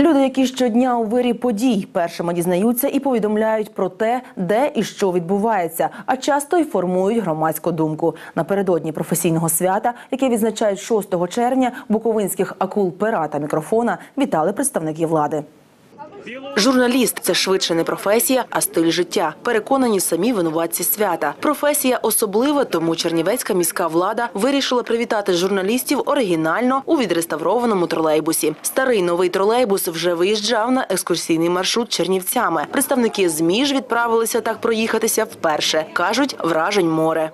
Люди, які щодня у вирі подій, першими дізнаються і повідомляють про те, де і що відбувається, а часто й формують громадську думку. Напередодні професійного свята, яке відзначають 6 червня, буковинських акул пера та мікрофона вітали представники влади. Журналіст це швидше не професія, а стиль життя. Переконані самі винуватці свята. Професія особлива, тому чернівецька міська влада вирішила привітати журналістів оригінально у відреставрованому тролейбусі. Старий новий тролейбус вже виїжджав на екскурсійний маршрут Чернівцями. Представники ЗМІ ж відправилися так проїхатися вперше. кажуть, вражень море.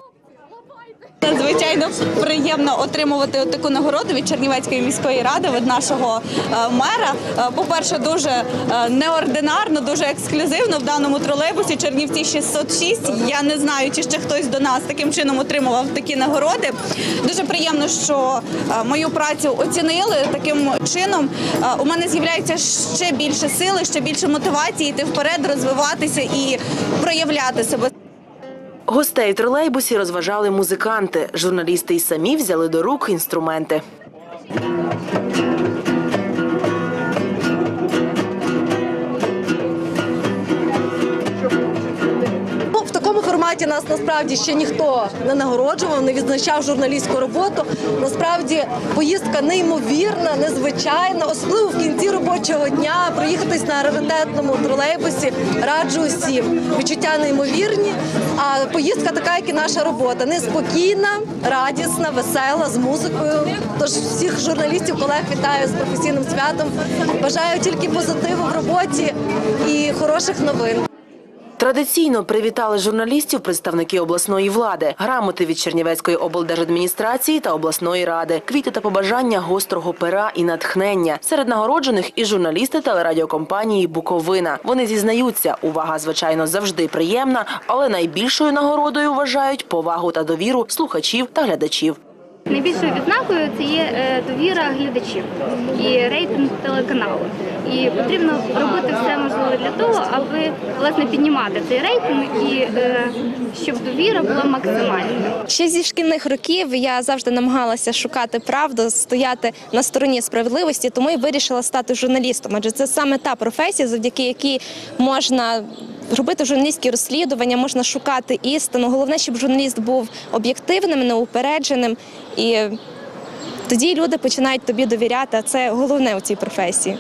Звичайно, приємно отримувати таку нагороду від Чернівецької міської ради від нашого е, мера. Е, По-перше, дуже е, неординарно, дуже ексклюзивно в даному тролейбусі Чернівці 606. Я не знаю, чи ще хтось до нас таким чином отримував такі нагороди. Дуже приємно, що мою працю оцінили таким чином. У мене з'являється ще більше сили, ще більше мотивації йти вперед, розвиватися і проявляти себе. Гостей тролейбусі розважали музиканти. Журналісти й самі взяли до рук інструменти. Форматі нас насправді ще ніхто не нагороджував, не відзначав журналістську роботу. Насправді поїздка неймовірна, незвичайна, особливо в кінці робочого дня проїхатись на раритетному тролейбусі. Раджу усім. Відчуття неймовірні. А поїздка така, як і наша робота, неспокійна, радісна, весела, з музикою. Тож всіх журналістів, колег вітаю з професійним святом. Бажаю тільки позитиву в роботі і хороших новин. Традиційно привітали журналістів представники обласної влади, грамоти від Чернівецької облдержадміністрації та обласної ради, квіти та побажання гострого пера і натхнення. Серед нагороджених і журналісти телерадіокомпанії Буковина. Вони зізнаються, увага, звичайно, завжди приємна, але найбільшою нагородою вважають повагу та довіру слухачів та глядачів. Найбільшою відзнакою це є е, довіра глядачів і рейтинг телеканалу. І потрібно робити все можливе для того, аби власне піднімати цей рейтинг і е, щоб довіра була максимальною. Ще зі шкільних років я завжди намагалася шукати правду, стояти на стороні справедливості, тому і вирішила стати журналістом. Адже це саме та професія, завдяки якій можна робити журналістські розслідування, можна шукати істину. Головне, щоб журналіст був об'єктивним, неупередженим, і тоді люди починають тобі довіряти. а Це головне у цій професії.